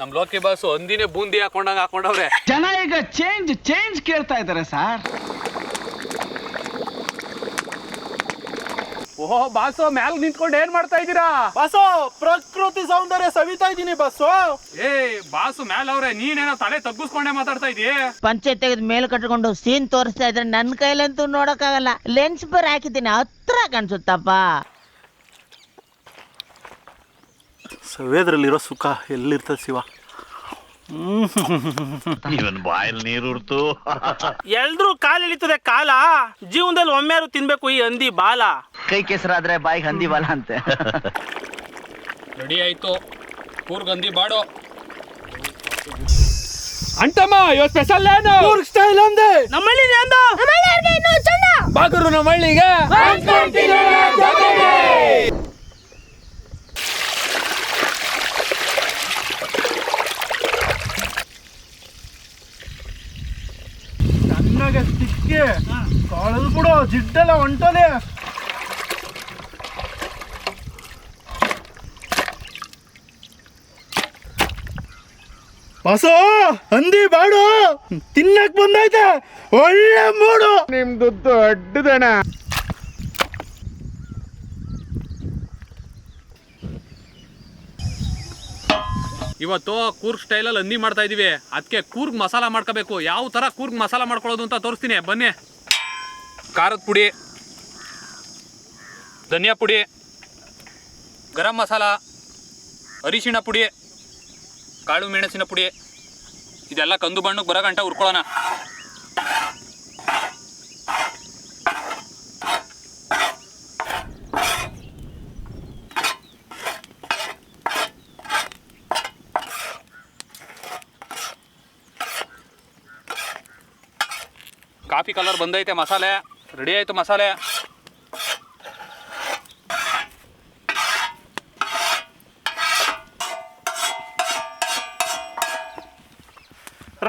ನಮ್ ಲೋಕಿ ಬಾಸು ಒಂದಿನೇ ಬೂಂದಿ ಹಾಕೊಂಡಂಗ ಹಾಕೊಂಡವ್ರೆ. ಜನ ಈಗ ಚೇಂಜ್ ಚೇಂಜ್ ಕೇಳ್ತಾ ಇದ್ದಾರೆ ಸರ್ ಓಹೋ ಬಾಸು ಮ್ಯಾಲ್ ನಿಂತ್ಕೊಂಡು ಏನ್ ಮಾಡ್ತಾ ಇದ್ದೀರಾ? ಬಾಸೋ ಪ್ರಕೃತಿ ಸೌಂದರ್ಯ ಸವಿತಾ ಇದ್ದೀನಿ ಬಸ್ಸು ಏ ಬಾಸು ಮ್ಯಾಲ್ ಅವ್ರೆ ನೀನೇನೋ ತಲೆ ತಗ್ಗಿಸ್ಕೊಂಡೇ ಮಾತಾಡ್ತಾ ಇದೀಯ ಪಂಚಾಯತ್ ತೆಗೆದು ಮೇಲೆ ಕಟ್ಕೊಂಡು ಸೀನ್ ತೋರಿಸ್ತಾ ಇದ್ರೆ ನನ್ನ ಕೈಲಂತೂ ನೋಡಕ್ಕಾಗಲ್ಲ. ಲೆನ್ಸ್ ಬರ್ ಹಾಕಿದ್ದೀನಿ ಹತ್ರ ಕಾಣಿಸುತ್ತಪ್ಪ. ಸವೇದ್ರಲ್ಲಿರೋ ಸುಖ ಎಲ್ಲಿರ್ತದೆ ಶಿವ? ಇವನ್ ಬಾಯಲ್ಲಿ ನೀರುರ್ತು ಎಲ್ರೂ ಕಾಲ್ ಇಳಿತದೆ ಕಾಲ. ಜೀವನದಲ್ಲಿ ಒಮ್ಮೆಯಾರು ತಿನ್ಬೇಕು ಈ ಹಂದಿ ಬಾಲ. ಕೈ ಕೆಸರಾದ್ರೆ ಬಾಯಿಗೆ ಹಂದಿ ಬಾಲ ಅಂತೆ. ರೆಡಿ ಆಯ್ತು. ಕೂರ್ಗ್ ಹಂದಿ ಬಾಡು. ಅಂಟಮ್ಮ ಇವತ್ತು ಸ್ಪೆಷಲ್ ಏನು? ಸ್ಟೈಲ್ ಅಂದೆ. ನಮ್ಮಲ್ಲಿ ಬಾಗರು ನಮ್ಮ ಹಳ್ಳಿಗೆ ಚೆನ್ನಾಗೆ ತಿಕ್ಕೆ ಕಳೆದು ಬಿಡು ಜಿಡ್ಡೆಲ್ಲ ಹೊಂಟೋದೆ. ಬಸೋ ಹಂದಿ ಬಾಡು. ತಿನ್ನಕ್ ಬಂದೈತೆ ಒಳ್ಳೆ ಮೂಡು. ನಿಮ್ದು ದೊಡ್ಡದಣ ಇವತ್ತು ಕೂರ್ಗ್ ಸ್ಟೈಲಲ್ಲಿ ಹಂದಿ ಮಾಡ್ತಾ ಇದೀವಿ. ಅದಕ್ಕೆ ಕೂರ್ಗ್ ಮಸಾಲ ಮಾಡ್ಕೋಬೇಕು. ಯಾವ ತರ ಕೂರ್ಗ್ ಮಸಾಲ ಮಾಡ್ಕೊಳ್ಳೋದು ಅಂತ ತೋರಿಸ್ತೀನಿ. ಬನ್ನಿ. ಖಾರದ ಪುಡಿ, ಧನಿಯಾ ಪುಡಿ, ಗರಂ ಮಸಾಲ, ಅರಿಶಿಣ ಪುಡಿ, ಕಾಳು ಮೆಣಸಿನ ಪುಡಿ, ಇದೆಲ್ಲ ಕಂದು ಬಣ್ಣಕ್ಕೆ ಬರೋ ಗಂಟ ಹುರ್ಕೊಳ್ಳೋಣ. ಕಾಫಿ ಕಲರ್ ಬಂದೈತೆ ಮಸಾಲೆ. ರೆಡಿ ಆಯಿತು ಮಸಾಲೆ.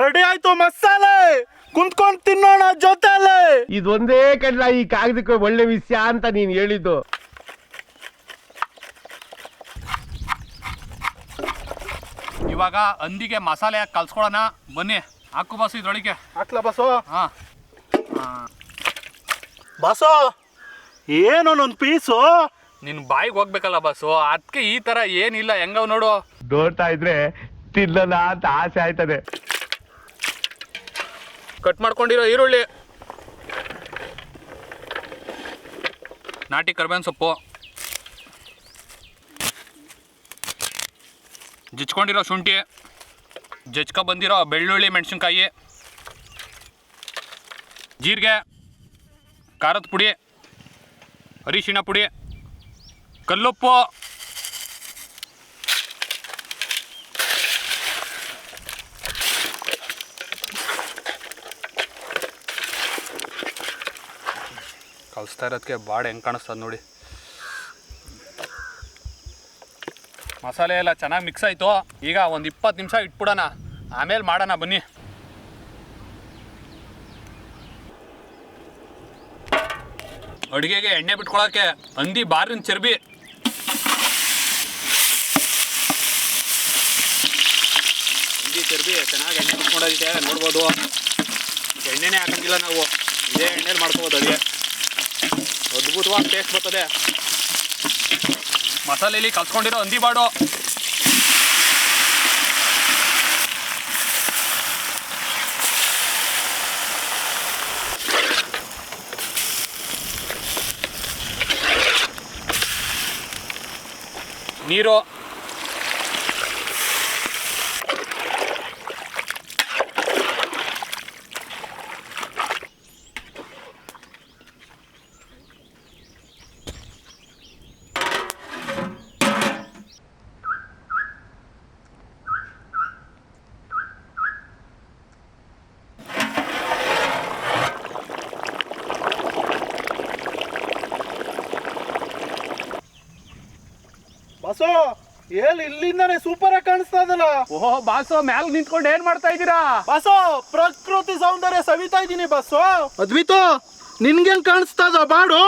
ರೆಡಿ ಆಯ್ತು ಮಸಾಲೆ. ಕುಂತ್ಕೊಂಡ್ ತಿನ್ನೋಣ ಜೊತೆಲೆ. ಇದೊಂದೇ ಕಡ್ಲ ಈ ಕಾಗದಕ್ಕೆ ಒಳ್ಳೆ ವಿಷಯ ಅಂತ ನೀನ್ ಹೇಳಿದ್ದು. ಇವಾಗ ಅಂದಿಗೆ ಮಸಾಲೆ ಕಲ್ಸ್ಕೊಳೋಣ ಕಲ್ಸ್ಕೊಳ್ಳೋಣ ಬನ್ನಿ ಹಾಕು ಬಸ್ ಇದ್ರೊಳಗೆ. ಹಾಕ್ಲಾ ಬಸ್ಸು? ಹಾಂ. ಬಸೋ! ನನ್ನ ಪೀಸು? ನಿನ್ನ ಬಾಯಿಗೆ ಹೋಗ್ಬೇಕಲ್ಲ ಬಾಸು ಅದಕ್ಕೆ ಈ ತರ ಏನಿಲ್ಲ ಹೆಂಗವ್ ನೋಡು. ನೋಡ್ತಾ ಇದ್ರೆ ತಿನ್ನಲ್ಲ ಅಂತ ಆಸೆ ಆಯ್ತದೆ. ಕಟ್ ಮಾಡ್ಕೊಂಡಿರೋ ಈರುಳ್ಳಿ. ನಾಟಿ ಕರ್ಬೇವಿನ ಸೊಪ್ಪು. ಜಜ್ಕೊಂಡಿರೋ ಶುಂಠಿ. ಜಜ್ಕ ಬಂದಿರೋ ಬೆಳ್ಳುಳ್ಳಿ ಮೆಣಸಿನ್ಕಾಯಿ. ಜೀರಿಗೆ. ಖಾರದ ಪುಡಿ ಅರಿಶಿಣ ಪುಡಿ, ಕಲ್ಲುಪ್ಪು, ಕಲಿಸ್ತಾ ಇರೋದಕ್ಕೆ ಬಾಡ ಹೆಂಗೆ ಕಾಣಿಸ್ತದೆ ನೋಡಿ. ಮಸಾಲೆ ಎಲ್ಲ ಚೆನ್ನಾಗಿ ಮಿಕ್ಸ್ ಆಯಿತು. ಈಗ ಒಂದು ಇಪ್ಪತ್ತು ನಿಮಿಷ ಇಟ್ಬಿಡೋಣ. ಆಮೇಲೆ ಮಾಡೋಣ ಬನ್ನಿ. ಅಡುಗೆಗೆ ಎಣ್ಣೆ ಬಿಟ್ಕೊಳಕ್ಕೆ ಹಂದಿ ಬಾರಿನ ಚರ್ಬಿ. ಹಂದಿ ಚರ್ಬಿ ಚೆನ್ನಾಗಿ ಎಣ್ಣೆ ಬಿಟ್ಕೊಂಡೈತೆ ನೋಡ್ಬೋದು. ಎಣ್ಣೆನೇ ಹಾಕಂಗಿಲ್ಲ ನಾವು. ಇದೇ ಎಣ್ಣೆಲಿ ಮಾಡ್ಕೋಬೋದು ಅಡುಗೆ. ಅದ್ಭುತವಾಗಿ ಟೇಸ್ಟ್ ಬರ್ತದೆ. ಮಸಾಲೆಯಲ್ಲಿ ಕಲ್ಸ್ಕೊಂಡಿರೋ ಹಂದಿ ಬಾಡು. ನೀರು ಬಸೋ ಏಲ್ ಇಲ್ಲಿಂದಾನೆ ಸೂಪರ್ ಆಗಿ ಕಾಣಿಸ್ತಾ ಇದಲ್ಲ ಓಹೋ ಬಾಸು ಮ್ಯಾಲ್ ನಿಂತ್ಕೊಂಡು ಏನ್ ಮಾಡ್ತಾ ಇದ್ದೀರಾ? ಬಸೋ ಪ್ರಕೃತಿ ಸೌಂದರ್ಯ ಸವಿತಾ ಇದ್ದೀನಿ ಬಸೋ. ಅದ್ವಿತು ನಿನ್ಗೇನ್ ಕಾಣಿಸ್ತಾ ಇದ ಬಾಡು.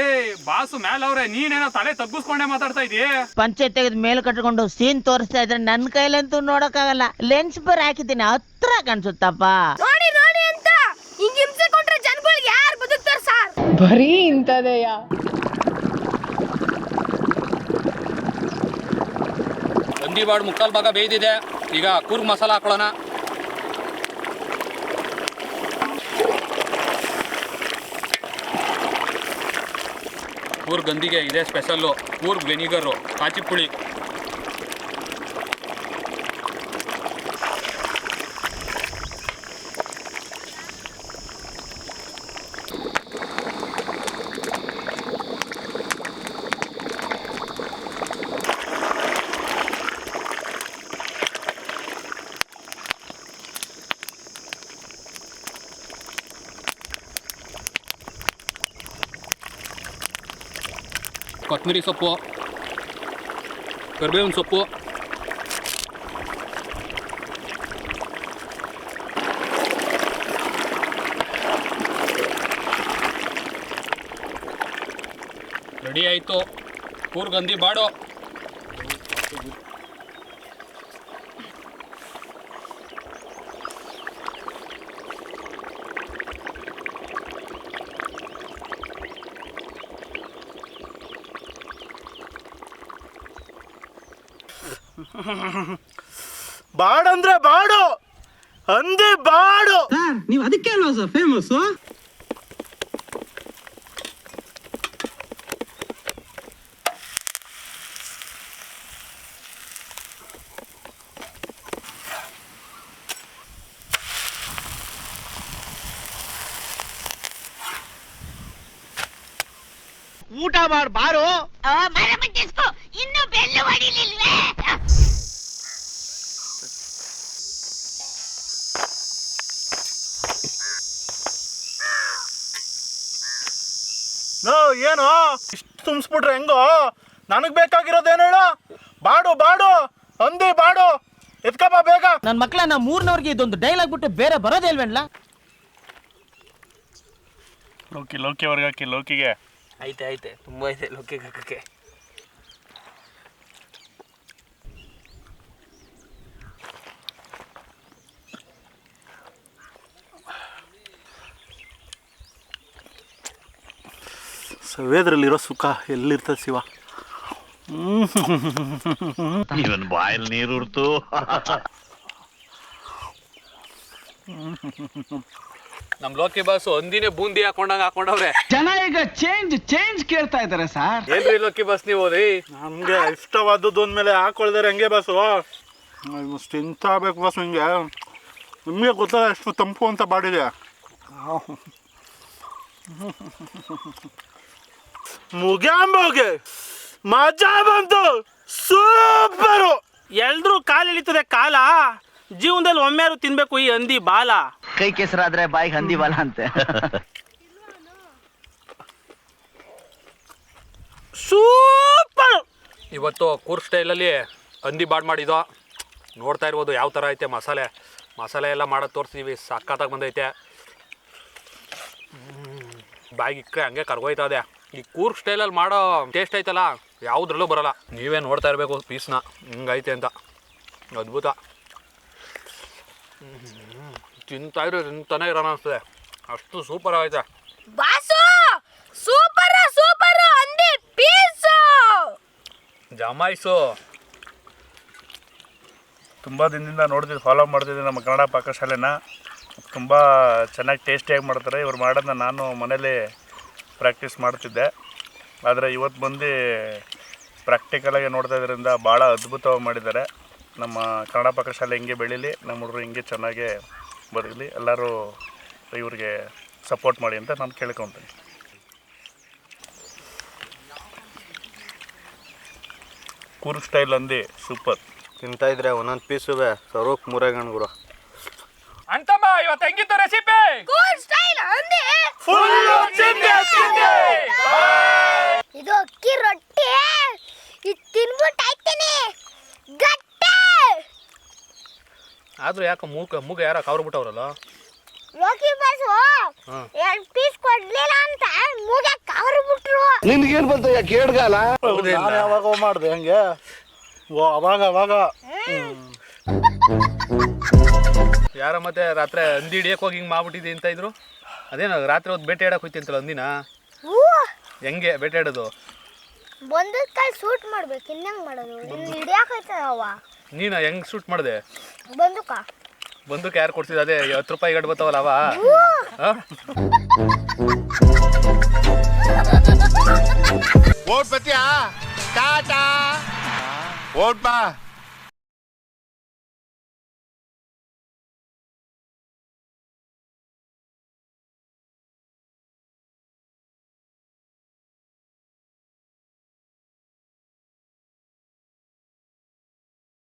ಏ ಬಾ ಬಾಸು ಮ್ಯಾಲ ಅವ್ರೆ ನೀನೇನೋ ತಲೆ ತಗ್ಗಿಸ್ಕೊಂಡೆ ಮಾತಾಡ್ತಾ ಇದೀಯ? ಪಂಚಾಯತ್ ತೆಗೆದು ಮೇಲೆ ಕಟ್ಕೊಂಡು ಸೀನ್ ತೋರಿಸ್ತಾ ಇದ್ರೆ ನನ್ನ ಕೈಲಂತೂ ನೋಡಕ್ಕಾಗಲ್ಲ. ಲೆನ್ಸ್ ಬರ್ ಹಾಕಿದ್ದೀನಿ ಹತ್ರ ಕಾಣಿಸುತ್ತಪ್ಪ. ನೋಡಿ ನೋಡಿ ಅಂತ ಹಿಂಗ್ ಹಿಂಸೆ ಕೊಟ್ರೆ ಜನಗಳಿಗೆ ಯಾರು ಬದುಕ್ತಾರೆ ಸರ್? ಬರೀ ಇಂಥದೆಯಾ? ಒಂದಿ ಮುಕ್ಕಾಲು ಮುಕ್ಕಾಲ್ ಭಾಗ ಬೇಯ್ದಿದೆ. ಈಗ ಕೂರ್ಗ್ ಮಸಾಲ ಹಾಕೊಳ್ಳೋಣ. ಕೂರ್ಗ್ ಗಂದಿಗೆ ಇದೆ ಸ್ಪೆಷಲ್ಲು ಕೂರ್ಗ್ ವೆನಿಗರು ಕಾಚಿ ಪುಳಿ ಕೊತ್ತಂಬರಿ ಸೊಪ್ಪು. ಕರಿಬೇವಿನ ಸೊಪ್ಪು. ರೆಡಿ ಆಯಿತು. ಕೂರ್ಗಂದಿ ಬಾಡು. ಬಾಡಂದ್ರೆ ಬಾಡು ಹಂದಿ ಬಾಡು ನೀವು ಅದಕ್ಕೆ ಅಲ್ವಾ ಸರ್ ಫೇಮಸ್ ಊಟ ಮಾಡ್ ಬಾರು ಇನ್ನು ಬೆಲ್ಲು ಹೊಡಿಲಿಲ್ವೇ? ನೋ ಏನು? ಇಷ್ಟು ತುಂಬಿಸ್ಬಿಟ್ರೆ ಹೆಂಗೋ? ನನಗ್ ಬೇಕಾಗಿರೋದೇನು ಹೇಳು? ಬಾಡು ಬಾಡು ಅಂದಿ ಬಾಡು. ಎತ್ಕಪ್ಪ ಬೇಗ. ನನ್ನ ಮಕ್ಳ ನಾ ಮೂರ್ನವ್ರಿಗೆ ಇದೊಂದು ಡೈಲಾಗ್ ಬಿಟ್ಟು ಬೇರೆ ಬರೋದೇ ಇಲ್ವೇನ್ಲ? ಲೋಕಿ ಲೋಕಿ ಅವ್ರಿಗೆ ಹಾಕಿ ಲೋಕಿಗೆ. ಐತೆ ಐತೆ. ತುಂಬ ಐತೆ ಲೋಕಿಗೆ ಹಾಕಕ್ಕೆ. ಸವೇದ್ರಲ್ಲಿರೋ ಸುಖ ಎಲ್ಲಿರ್ತದೆ ಶಿವ? ಇವನ್ ಬಾಯಲ್ಲಿ ನೀರು ಉರ್ತು. ನಮ್ಮ ಲೋಕಿ ಬಾಸು ಒಂದಿನೇ ಬೂಂದಿ ಹಾಕೊಂಡಂಗೆ ಹಾಕೊಂಡವ್ರೆ. ಜನ ಈಗ ಚೇಂಜ್ ಚೇಂಜ್ ಕೇಳ್ತಾ ಇದ್ದಾರೆ ಸರ್. ಏನ್ರಿ ಲೋಕಿ ಬಾಸ್ ನೀವು ರೀ? ನಮಗೆ ಇಷ್ಟವಾದದ್ದು ಅಂದ್ಮೇಲೆ ಹಾಕೊಳ್ದಾರೆ ಹಂಗೆ ಬಸ್ಸು ಇಷ್ಟು ಇಂತ ಬೇಕು ಬಸ್ ಹಿಂಗೆ ನಿಮಗೆ ಗೊತ್ತಾ ಎಷ್ಟು ತಂಪು ಅಂತ ಬಾಡಿದೆ. ಮುಗ್ಯಾಂಬೋಗೆ ಮಜಾ ಬಂತು. ಸೂಪರು. ಎಲ್ರೂ ಕಾಲು ಇಳಿತದೆ ಕಾಲ. ಜೀವನದಲ್ಲಿ ಒಮ್ಮೆಯಾರು ತಿನ್ಬೇಕು ಈ ಹಂದಿ ಬಾಲ. ಕೈ ಕೆಸರಾದ್ರೆ ಬಾಯಿಗೆ ಹಂದಿ ಬಾಲ ಅಂತೆ. ಸೂಪರ್. ಇವತ್ತು ಕೂರ್ಗ್ ಸ್ಟೈಲಲ್ಲಿ ಹಂದಿ ಬಾಡ್ ಮಾಡಿದ್ದು ನೋಡ್ತಾ ಇರ್ಬೋದು ಯಾವ ಥರ ಐತೆ ಮಸಾಲೆ. ಮಸಾಲೆ ಎಲ್ಲ ಮಾಡೋದು ತೋರಿಸ್ತೀವಿ ಸಕ್ಕತ್ತಾಗಿ ಬಂದೈತೆ. ಬಾಯಿಗೆ ಇಕ್ಕರೆ ಹಂಗೆ ಕರ್ಗೋಯ್ತಾ ಇದೆ. ಈ ಕೂರ್ಗ್ ಸ್ಟೈಲಲ್ಲಿ ಮಾಡೋ ಟೇಸ್ಟ್ ಐತಲ್ಲ ಯಾವುದ್ರಲ್ಲೂ ಬರಲ್ಲ. ನೀವೇ ನೋಡ್ತಾ ಇರಬೇಕು ಪೀಸ್ನ ಹಿಂಗೈತೆ ಅಂತ. ಅದ್ಭುತ. ಹ್ಮ್. ತಿಂತಾ ಇರೋ ತಿಂತಾನೆ ಇರೋಣ ಅನಿಸ್ತದೆ ಅಷ್ಟು ಸೂಪರ್ ಆಗೈತೆ. ಬಾಸು! ಸೂಪರ್ ಸೂಪರ್ ಅಂದಿ ಪೀಸು ಜಮಾಯಿಸು ತುಂಬ ದಿನದಿಂದ ನೋಡ್ತಿದ್ದು ಫಾಲೋ ಮಾಡ್ತಿದ್ದೆ ನಮ್ಮ ಕನ್ನಡ ಪಾಕಶಾಲೆನ. ತುಂಬ ಚೆನ್ನಾಗಿ ಟೇಸ್ಟಿಯಾಗಿ ಮಾಡ್ತಾರೆ. ಇವ್ರು ಮಾಡೋದನ್ನ ನಾನು ಮನೇಲಿ ಪ್ರಾಕ್ಟೀಸ್ ಮಾಡ್ತಿದ್ದೆ. ಆದರೆ ಇವತ್ತು ಬಂದು ಪ್ರಾಕ್ಟಿಕಲಾಗಿ ನೋಡ್ತಾ ಇದರಿಂದ ಭಾಳ ಅದ್ಭುತವಾಗಿ ಮಾಡಿದ್ದಾರೆ. ನಮ್ಮ ಕನ್ನಡ ಪಾಕಶಾಲೆ ಹಿಂಗೆ ಬೆಳೀಲಿ ನಮ್ಮ ಹುಡುಗರು ಹಿಂಗೆ ಚೆನ್ನಾಗಿ ಬದುಕಲಿ ಎಲ್ಲರೂ ಇವ್ರಿಗೆ ಸಪೋರ್ಟ್ ಮಾಡಿ ಅಂತ ನಾನು ಕೇಳ್ಕೊತೀನಿ. ಕೂರ್ಗ್ ಸ್ಟೈಲ್ ಅಂದಿ ಸೂಪರ್ ತಿಂತಾ ಇದ್ರೆ ಒಂದೊಂದು ಪೀಸು ಸರೋಕ್ ಮೂರೇ ಗಣ್ಗುರು ಅಂತಮ್ಮ ಇವತ್ತು ಹೆಂಗಿತ್ತು ರೆಸಿಪಿ ಇದು ಅಕ್ಕಿ ರೊಟ್ಟಿ. ಇದು ತಿನ್ಬಿಟ್ಟು ಆಯ್ತೀನಿ. ಗಟ್ಟೆ. ಆದ್ರೂ ಯಾಕೆ ಮೂಗ ಮೂಗ ಯಾರ ಕವರ್ ಬಿಟ್ಟವ್ರಲ್ಲ? ಲೋಕಿ ಬಸ್ ಎರಡು ಪೀಸ್ ಕೊಡ್ಲಿಲ್ಲ ಅಂತ ಮೂಗ ಕವರ್ ಬಿಟ್ರು. ನಿನ್ಗೇನ್ ಬಂತಯ್ಯ ಕೇಳ್ಗಾಲ? ನಾನು ಯಾವಾಗ ಮಾಡ್ದೆ ಹಂಗೆ? ಓ ಅವಾಗ ಅವಾಗ. ಯಾರ ಮತ್ತೆ ರಾತ್ರಿ ಹಂದಿ ಹಿಡಿಯಕ್ಕೆ ಹೋಗಿ ಹಿಂಗೆ ಮಾಡ್ಬಿಟ್ಟಿದೆ ಅಂತ ಇದ್ರು? ಅದೇನು ರಾತ್ರಿ ಹೊತ್ತು ಬೇಟೆ ಆಡಕ್ಕೆ ಹೋಯ್ತಿ ಅಂತಲ್ಲ ಒಂದಿನ? ಹೆಂಗೆ ಬೇಟೆ ಆಡೋದು? ಒಂದು ಕಾಯಿ ಸೂಟ್ ಮಾಡ್ಬೇಕು ಇನ್ನಂಗ್ ಮಾಡೋದು? ಇನ್ನು ಹಿಡಿಯಾಕೈತವ ನೀನು ಹೆಂಗೆ ಶೂಟ್ ಮಾಡಿದೆ? ಬಂದೂಕ. ಬಂದಕ್ಕೆ ಯಾರು ಕೊಡ್ತಿದ್ದ ಅದೇ ಹತ್ತು ರೂಪಾಯಿ ಗಡ್ ಬರ್ತಾವಲ್ಲ ಅವ? ಆ? ಓಟ್ ಬತ್ತೀಯಾ ಟಾಟಾ? ಓಟ್ ಬಾ.